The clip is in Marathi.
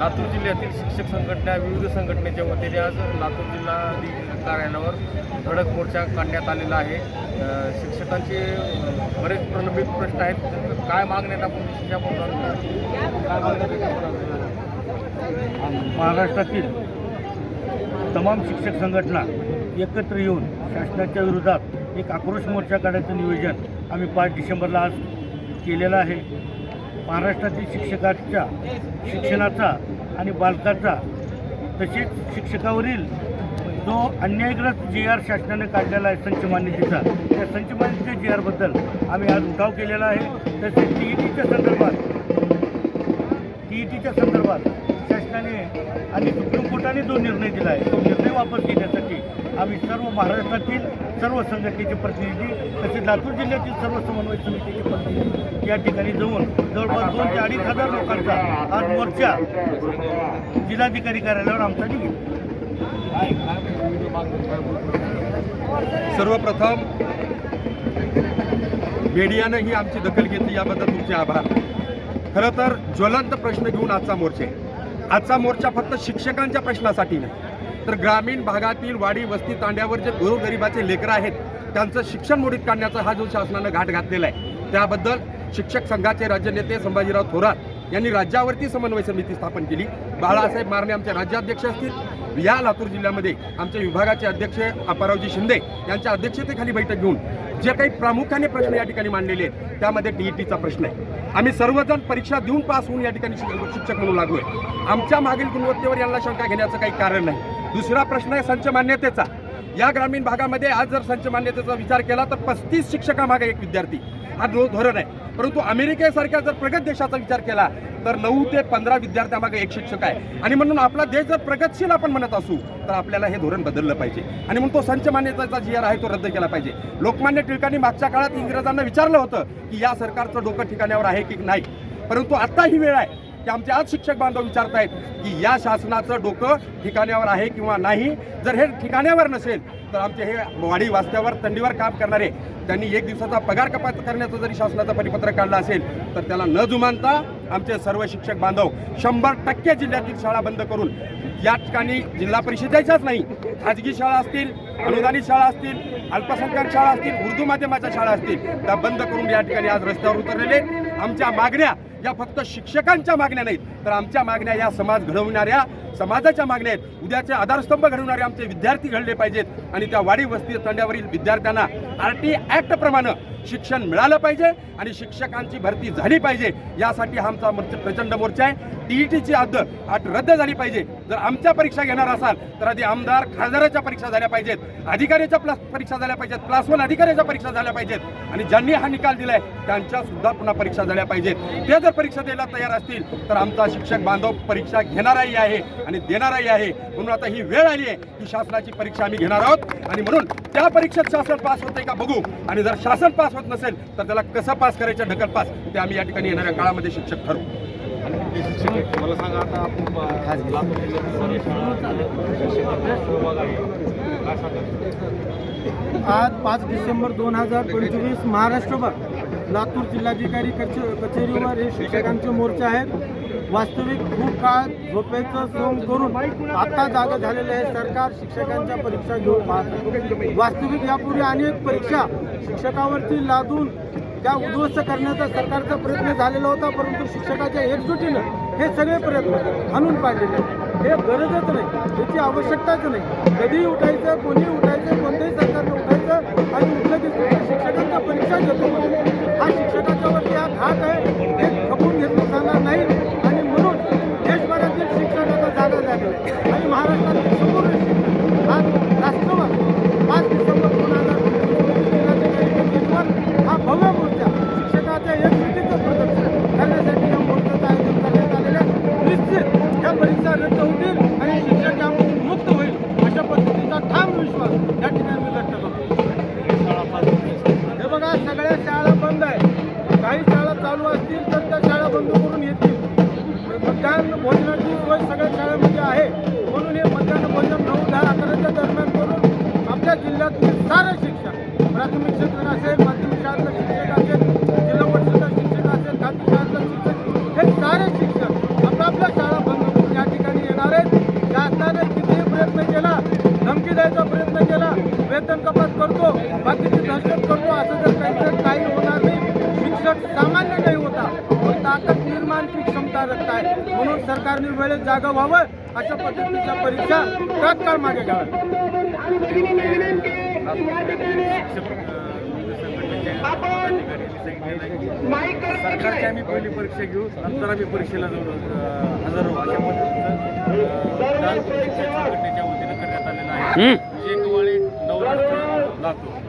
लातूर जिल्ह्यातील शिक्षक संघटना विविध संघटनेच्या वतीने आज लातूर जिल्हा कार्यालयावर धडक मोर्चा काढण्यात आलेला आहे. शिक्षकांचे बरेच प्रलंबित प्रश्न आहेत. काय मागण्यात आपण शिक्षा काय मागण्यात आपण महाराष्ट्रातील तमाम शिक्षक संघटना एकत्र येऊन शासनाच्या विरोधात एक आक्रोश मोर्चा काढायचं नियोजन आम्ही पाच डिसेंबरला आज केलेलं आहे. महाराष्ट्रातील शिक्षकाच्या शिक्षणाचा आणि बालकाचा तसेच शिक्षकावरील जो अन्यायग्रस्त जी आर शासनाने काढलेला आहे संच मान्यतेचा त्या संच मान्यतेच्या जी आरबद्दल आम्ही आज उठाव केलेला आहे. तसेच टी ई टीच्या संदर्भात टी ई टीच्या संदर्भात शासनाने आणि सुप्रीम कोर्टाने जो निर्णय दिला आहे तो निर्णय वापस घेण्यासाठी आम्ही सर्व महाराष्ट्रातील सर्व संघटनेचे प्रतिनिधी तसेच लातूर जिल्ह्यातील सर्व समन्वय समितीचे प्रतिनिधी या ठिकाणी जाऊन जवळपास दोन ते अडीच हजार लोकांचा आज मोर्चा जिल्हाधिकारी कार्यालयावर आमचा निघेल. सर्वप्रथम मीडियानं ही आमची दखल घेतली याबद्दल तुमचे आभार. खरं तर ज्वलंत प्रश्न घेऊन आजचा मोर्चा आहे. आजचा मोर्चा फक्त शिक्षकांच्या प्रश्नासाठी नाही तर ग्रामीण भागातील वाडी वस्ती तांड्यावर जे गोरगरिबाचे लेकरं आहेत त्यांचं शिक्षण मोडीत काढण्याचा हा जो शासनानं घाट घातलेला आहे. त्याबद्दल शिक्षक संघाचे राज्यनेते संभाजीराव थोरात यांनी राज्यावरती समन्वय समिती स्थापन केली. बाळासाहेब मारणे आमचे राज्याध्यक्ष असतील. या लातूर जिल्ह्यामध्ये आमचे विभागाचे अध्यक्ष अपारावजी शिंदे यांच्या अध्यक्षतेखाली बैठक घेऊन जे काही प्रामुख्याने प्रश्न या ठिकाणी मांडलेले आहेत त्यामध्ये टी ई टीचा प्रश्न आहे. आम्ही सर्वजण परीक्षा देऊन पास होऊन या ठिकाणी शिक्षक म्हणून लागलोय. आमच्या मागील गुणवत्तेवर यांना शंका घेण्याचं काही कारण नाही. दुसरा प्रश्न आहे संच मान्यतेचा. या ग्रामीण भागामध्ये आज जर संच मान्यतेचा विचार केला तर पस्तीस शिक्षकामागे एक विद्यार्थी हा धो धोरण आहे. परंतु अमेरिकेसारख्या जर प्रगत देशाचा विचार केला तर नऊ ते पंधरा विद्यार्थ्यामागे एक शिक्षक आहे. आणि म्हणून आपला देश जर प्रगतशील आपण म्हणत असू तर आपल्याला हे धोरण बदललं पाहिजे. आणि म्हणून तो संच मान्यतेचा जी आर आहे तो रद्द केला पाहिजे. लोकमान्य टिळकांनी मागच्या काळात इंग्रजांना विचारलं होतं की या सरकारचं डोकं ठिकाण्यावर आहे की नाही? परंतु आता ही वेळ आहे. की आमचे आज शिक्षक बांधव विचारतायत की या शासनाचं डोकं ठिकाण्यावर आहे किंवा नाही? जर हे ठिकाण्यावर नसेल तर आमचे हे वाडी वास्त्यावर थंडीवर काम करणारे त्यांनी एक दिवसाचा पगार कपात करण्याचं जरी शासनाचं परिपत्रक काढलं असेल तर त्याला न जुमानता आमचे सर्व शिक्षक बांधव शंभर टक्के जिल्ह्यातील शाळा बंद करून या ठिकाणी जिल्हा परिषदेच्याच नाही. खाजगी शाळा असतील अनुदानित शाळा असतील अल्पसंख्याक शाळा असतील उर्दू माध्यमाच्या शाळा असतील त्या बंद करून या ठिकाणी आज रस्त्यावर उतरलेले आमच्या मागण्या या फक्त शिक्षकांच्या मागण्या नाहीत तर आमच्या मागण्या या समाज घडवणाऱ्या समाजाच्या मागण्या आहेत. उद्याचे आधारस्तंभ घडवणारे आमचे विद्यार्थी घडले पाहिजेत. आणि त्या वाडी वस्ती तंड्यावरील विद्यार्थ्यांना आर टी ॲक्ट प्रमाणे शिक्षण मिळालं पाहिजे आणि शिक्षकांची भरती झाली पाहिजे. यासाठी हा आमचा प्रचंड मोर्चा आहे. टी ई टीची अद्द अट रद्द झाली पाहिजे. जर आमच्या परीक्षा घेणार असाल तर आधी आमदार खासदाराच्या परीक्षा झाल्या पाहिजेत. अधिकाऱ्याच्या प्लस परीक्षा झाल्या पाहिजेत. क्लास वन अधिकाऱ्याच्या परीक्षा झाल्या पाहिजेत. आणि ज्यांनी हा निकाल दिलाय त्यांच्या सुद्धा पुन्हा परीक्षा झाल्या पाहिजेत. ते जर परीक्षा द्यायला तयार असतील तर आमचा शिक्षक बांधव परीक्षा घेणाराही आहे. आणि देणाराही आहे. म्हणून आता ही वेळ आली आहे की शासनाची परीक्षा आम्ही घेणार आहोत. आणि म्हणून त्या परीक्षेत शासन पास होते का बघू. आणि जर शासन पास होत नसेल तर त्याला कसं पास करायचं ढकल पास? ते आम्ही या ठिकाणी येणाऱ्या काळामध्ये शिक्षक ठरवू. मला सांगा आता आज पाच डिसेंबर दोन हजार पंचवीस महाराष्ट्रभर लातूर जिल्हाधिकारी कचे कचेरीवर हे शिक्षकांचे मोर्चे आहेत. वास्तविक खूप काळ झोपेचं सोंग करून आता जागा झालेले आहे. सरकार शिक्षकांच्या परीक्षा घेऊ पाहत वास्तविक यापूर्वी अनेक परीक्षा शिक्षकावरती लादून त्या उद्ध्वस्त करण्याचा सरकारचा प्रयत्न झालेला होता परंतु शिक्षकाच्या एकजुटीनं हे सगळे प्रयत्न आणून पाहिलेले हे गरजच नाही याची आवश्यकताच नाही. कधीही उठायचं कोणीही उठायचं कोणत्याही सरकारनं उठायचं आणि उठलं की शिक्षकांच्या परीक्षा घेतो. त्या शाळा बंद करून येतील. मध्यान्ह भोजनाची सोय सगळ्या शाळेमध्ये आहे. म्हणून हे मध्यान्ह भोजन नऊ दहा अकराच्या दरम्यान करून आपल्या जिल्ह्यातील सारे शिक्षण प्राथमिक शिक्षण असेल माध्यमिक शाळेतलं शिक्षक असेल जिल्हा परिषद शिक्षक असेल खाजगी शाळेतलं शिक्षक हे सारे शिक्षक आपल्या आपल्या शाळा बंद करून या ठिकाणी येणार आहेत. शासनाने कितीही प्रयत्न केला धमकी द्यायचा प्रयत्न केला वेतन कपात करतो बाकीची सरकारने वेळेत जागा व्हावं अशा पद्धतीच्या परीक्षा तात्काळ मागे घ्याव्या सरकारची आम्ही पहिली परीक्षा घेऊ नंतर आम्ही परीक्षेला जाऊ हजर होऊ अशा पद्धतीचं संघटनेच्या वतीनं करण्यात आलेलं आहे. विजय कवाळे नवराष्ट्र लातूर.